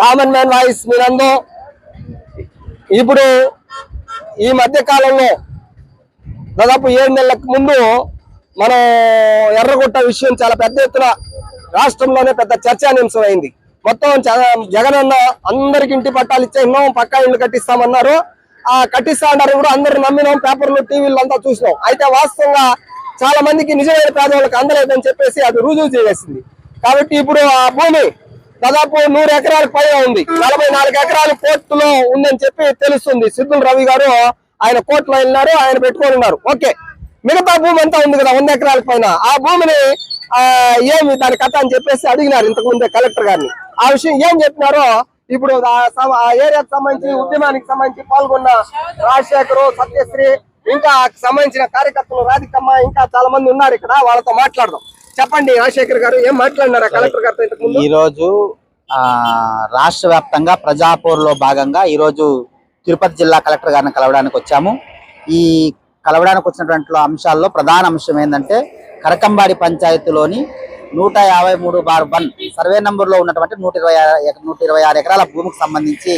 Common man voice మీరందో ఇప్పుడు ఈ మధ్య కాలంలో దాదాపు ఏడు నెలలకు ముందు మనం ఎర్రగుట్ట విషయం చాలా పెద్ద ఎత్తున రాష్ట్రంలోనే పెద్ద చర్చానీయాంశం అయింది మొత్తం జగన్ జగనన్న అందరికి ఇంటి పట్టాలు ఇచ్చేసినాం పక్కా ఇల్లు కట్టిస్తామన్నారు. ఆ కట్టిస్తా అన్నారు కూడా అందరూ నమ్మినాం పేపర్లు టీవీలు అంతా చూసినాం. అయితే వాస్తవంగా చాలా మందికి నిజమైన పేదవాళ్ళకి అందలేదని చెప్పేసి అది రుజువు చేసేసింది. కాబట్టి ఇప్పుడు ఆ భూమి దాదాపు నూరు ఎకరాలకు పైన ఉంది. నలభై నాలుగు ఎకరాలు కోర్టులో ఉందని చెప్పి తెలుస్తుంది. సిద్ధుల రవి గారు ఆయన కోర్టులో వెళ్ళినారు ఆయన పెట్టుకొని ఉన్నారు. ఓకే. మిగతా భూమి అంతా ఉంది కదా వంద ఎకరాల పైన. ఆ భూమిని ఆ ఏమి దాని కథ అని చెప్పేసి అడిగినారు ఇంతకు ముందే కలెక్టర్ గారిని. ఆ విషయం ఏం చెప్పినారో ఇప్పుడు ఆ ఆ ఏరియాకి సంబంధించి ఉద్యమానికి సంబంధించి పాల్గొన్న రాజశేఖరు సత్యశ్రీ ఇంకా సంబంధించిన కార్యకర్తలు రాధికమ్మ ఇంకా చాలా మంది ఉన్నారు ఇక్కడ. వాళ్ళతో మాట్లాడదాం. చెప్పండి రాజశేఖర్ గారు ఏం మాట్లాడినారా కలెక్టర్ గారితో ఈ రోజు ఆ రాష్ట్ర వ్యాప్తంగా ప్రజాపూర్లో భాగంగా ఈ రోజు తిరుపతి జిల్లా కలెక్టర్ గారిని కలవడానికి వచ్చాము. ఈ కలవడానికి వచ్చినటువంటి అంశాల్లో ప్రధాన అంశం ఏంటంటే కరకంబాడి పంచాయతీలోని నూట యాభై మూడు బార్ వన్ సర్వే నంబర్లో ఉన్నటువంటి నూట ఇరవై ఆరు నూట ఇరవై ఆరు ఎకరాల భూమికి సంబంధించి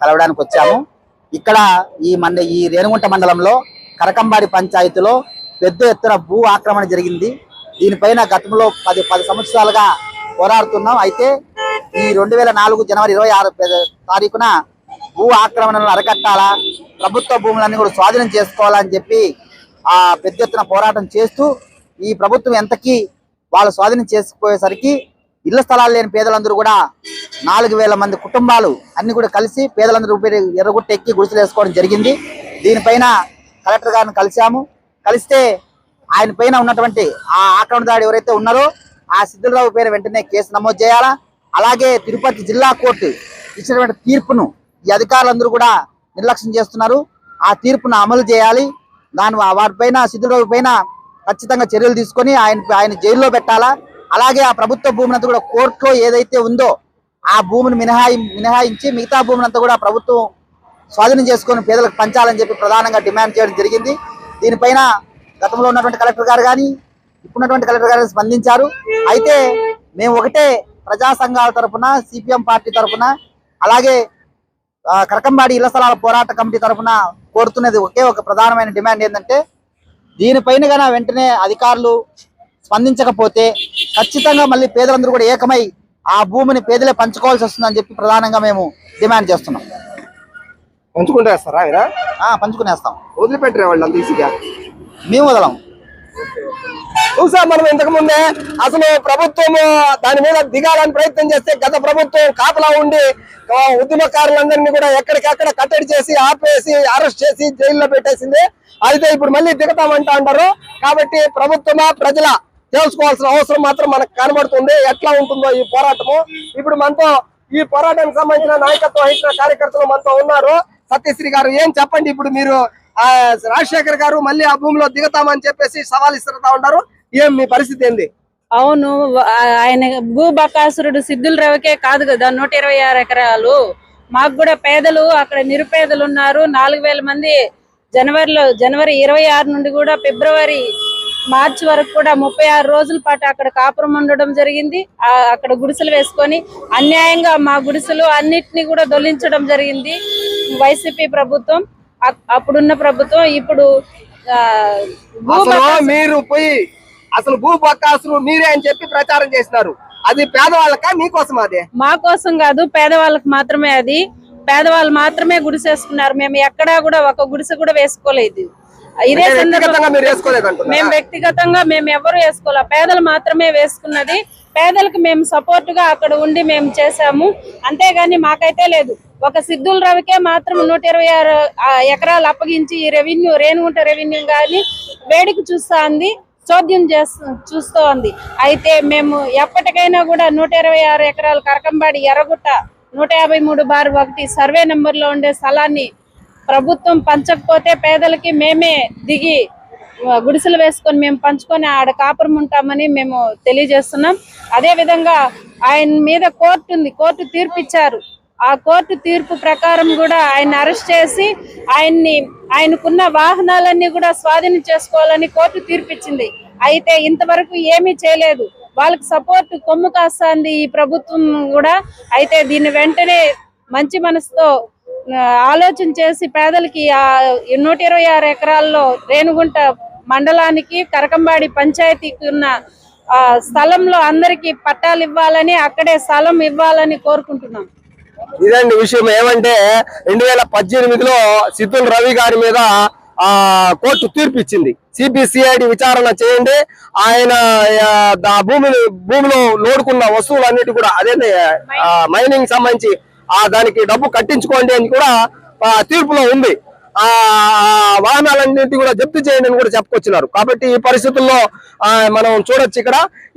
కలవడానికి వచ్చాము. ఇక్కడ ఈ మండ ఈ రేణుగుంట మండలంలో కరకంబాడి పంచాయతీలో పెద్ద ఎత్తున భూ ఆక్రమణ జరిగింది. దీనిపైన గతంలో పది పది సంవత్సరాలుగా పోరాడుతున్నాం. అయితే ఈ రెండు వేల నాలుగు జనవరి ఇరవై ఆరు తారీఖున భూ ఆక్రమణలను అరకట్టాలా ప్రభుత్వ భూములన్నీ కూడా స్వాధీనం చేసుకోవాలని చెప్పి ఆ పెద్ద ఎత్తున పోరాటం చేస్తూ ఈ ప్రభుత్వం ఎంతకీ వాళ్ళు స్వాధీనం చేసుకుపోయేసరికి ఇళ్ళ స్థలాలు లేని పేదలందరూ కూడా నాలుగు వేల మంది కుటుంబాలు అన్ని కూడా కలిసి పేదలందరూ ఎర్రగుట్ట ఎక్కి గుడిసెలు వేసుకోవడం జరిగింది. దీనిపైన కలెక్టర్ గారిని కలిశాము. కలిస్తే ఆయన పైన ఉన్నటువంటి ఆ ఆక్రమణదారుడు ఎవరైతే ఉన్నారో ఆ సిద్ధులరావు పేరు వెంటనే కేసు నమోదు చేయాలా? అలాగే తిరుపతి జిల్లా కోర్టు ఇచ్చినటువంటి తీర్పును ఈ అధికారులందరూ కూడా నిర్లక్ష్యం చేస్తున్నారు. ఆ తీర్పును అమలు చేయాలి. దాని వారిపైన సిద్ధులరావు పైన ఖచ్చితంగా చర్యలు తీసుకొని ఆయన ఆయన జైల్లో పెట్టాలా? అలాగే ఆ ప్రభుత్వ భూమినంతా కూడా కోర్టులో ఏదైతే ఉందో ఆ భూమిని మినహాయి మినహాయించి మిగతా భూమినంతా కూడా ప్రభుత్వం స్వాధీనం చేసుకొని పేదలకు పంచాలని చెప్పి ప్రధానంగా డిమాండ్ చేయడం జరిగింది. దీనిపైన గతంలో ఉన్నటువంటి కలెక్టర్ గారు కానీ ఇప్పుడున్నటువంటి కలెక్టర్ గారు స్పందించారు. అయితే మేము ఒకటే ప్రజా సంఘాల తరపున సిపిఎం పార్టీ తరపున అలాగే కరకంబాడి ఇళ్ళ స్థలాల పోరాట కమిటీ తరపున కోరుతున్నది ఒకే ఒక ప్రధానమైన డిమాండ్ ఏంటంటే దీనిపైన గన వెంటనే అధికారులు స్పందించకపోతే ఖచ్చితంగా మళ్ళీ పేదలందరూ కూడా ఏకమై ఆ భూమిని పేదలే పంచుకోవాల్సి వస్తుందని చెప్పి ప్రధానంగా మేము డిమాండ్ చేస్తున్నాం. పంచుకుంటేస్తారా ఆయన? పంచుకునేస్తాం. వదిలిపెట్టరే వాళ్ళు అంత ఈజీగా. మేము వదలం. చూసా మనం ఇంతకు ముందే? అసలు ప్రభుత్వం దాని మీద దిగాలని ప్రయత్నం చేస్తే గత ప్రభుత్వం కాపలా ఉండి ఉద్యమకారులందరినీ కూడా ఎక్కడికక్కడ కట్టడి చేసి ఆపేసి అరెస్ట్ చేసి జైల్లో పెట్టేసింది. అయితే ఇప్పుడు మళ్ళీ దిగుతామంటా అంటారు. కాబట్టి ప్రభుత్వమా ప్రజల తెలుసుకోవాల్సిన అవసరం మాత్రం మనకు కనబడుతుంది. ఎట్లా ఉంటుందో ఈ పోరాటము. ఇప్పుడు మనతో ఈ పోరాటానికి సంబంధించిన నాయకత్వం వహించిన కార్యకర్తలు మనతో ఉన్నారు. సత్యశ్రీ గారు ఏం చెప్పండి ఇప్పుడు మీరు? రాజశేఖర్ గారు మళ్ళీ ఆ భూమిలో దిగుతామని చెప్పేసి సవాల్ ఇస్తుంటా ఉన్నారు. ఏం మీ పరిస్థితి ఏంది? అవును ఆయన ఆయన భూబకాసురుడు సిద్ధుల రవికే కాదు కదా నూట ఇరవై ఆరు ఎకరాలు. మాకు కూడా పేదలు అక్కడ నిరుపేదలు ఉన్నారు. నాలుగు వేల మంది జనవరిలో జనవరి ఇరవై ఆరు నుండి కూడా ఫిబ్రవరి మార్చి వరకు కూడా ముప్పై ఆరు రోజుల పాటు అక్కడ కాపురం ఉండడం జరిగింది. ఆ అక్కడ గుడిసెలు వేసుకొని అన్యాయంగా మా గుడిసెలు అన్నిటిని కూడా దొలించడం జరిగింది వైసీపీ ప్రభుత్వం. అప్పుడున్న ప్రభుత్వం ఇప్పుడు మీరు పోయి అసలు భూ బకాసులు మీరే అని చెప్పి ప్రచారం చేసినారు. అది పేదవాళ్ళకా మీకోసం అదే? మా కోసం కాదు పేదవాళ్ళకి మాత్రమే అది. పేదవాళ్ళు మాత్రమే గుడిసేసుకున్నారు. మేము ఎక్కడా కూడా ఒక గుడిసె కూడా వేసుకోలేదు. ఇదే? మేము వ్యక్తిగతంగా మేము ఎవరు వేసుకోలే. పేదలు మాత్రమే వేసుకున్నది. పేదలకు మేము సపోర్ట్గా అక్కడ ఉండి మేము చేసాము అంతేగాని మాకైతే లేదు. ఒక సిద్ధుల రవికే మాత్రం నూట ఇరవై ఆరు ఎకరాలు అప్పగించి ఈ రెవెన్యూ రేణుగుంట రెవెన్యూ గాని వేడికి చూస్తా ఉంది చోద్యం చేస్తూ చూస్తూ ఉంది అయితే మేము ఎప్పటికైనా కూడా నూట ఇరవై ఆరు ఎకరాలు కరకంబాడి ఎర్రగుట్ట నూట యాభై మూడు బార్ ఒకటి సర్వే నెంబర్లో ఉండే స్థలాన్ని ప్రభుత్వం పంచకపోతే పేదలకి మేమే దిగి గుడిసెలు వేసుకొని మేము పంచుకొని ఆడ కాపురం ఉంటామని మేము తెలియజేస్తున్నాం. అదే విధంగా ఆయన మీద కోర్టు ఉంది కోర్టు తీర్పు ఇచ్చారు. ఆ కోర్టు తీర్పు ప్రకారం కూడా ఆయన అరెస్ట్ చేసి ఆయన్ని ఆయనకున్న వాహనాలన్నీ కూడా స్వాధీనం చేసుకోవాలని కోర్టు తీర్పు ఇచ్చింది. అయితే ఇంతవరకు ఏమీ చేయలేదు. వాళ్ళకి సపోర్ట్ కొమ్ము కాస్తుంది ఈ ప్రభుత్వం కూడా. అయితే దీన్ని వెంటనే మంచి మనసుతో ఆలోచన చేసి పేదలకి ఆ నూట ఇరవై ఆరు ఎకరాల్లో రేణుగుంట మండలానికి కరకంబాడి పంచాయతీకి ఉన్న ఆ స్థలంలో అందరికి పట్టాలు ఇవ్వాలని అక్కడే స్థలం ఇవ్వాలని కోరుకుంటున్నాం. ఇదండి విషయం ఏమంటే రెండు వేల పద్దెనిమిదిలో సిద్ధుల రవి గారి మీద ఆ కోర్టు తీర్పు ఇచ్చింది. సిబిసిఐడి విచారణ చేయండి. ఆయన భూమిని భూమిలో లోడుకున్న వస్తువులన్నిటి కూడా అదే మైనింగ్ సంబంధించి ఆ దానికి డబ్బు కట్టించుకోండి అని కూడా తీర్పులో ఉంది. ఆ వాహనాలన్నింటి కూడా జప్తు చేయండి అని కూడా చెప్పుకొచ్చినారు కాబట్టి ఈ పరిస్థితుల్లో ఆ, మనం చూడొచ్చు ఇక్కడ. ఈ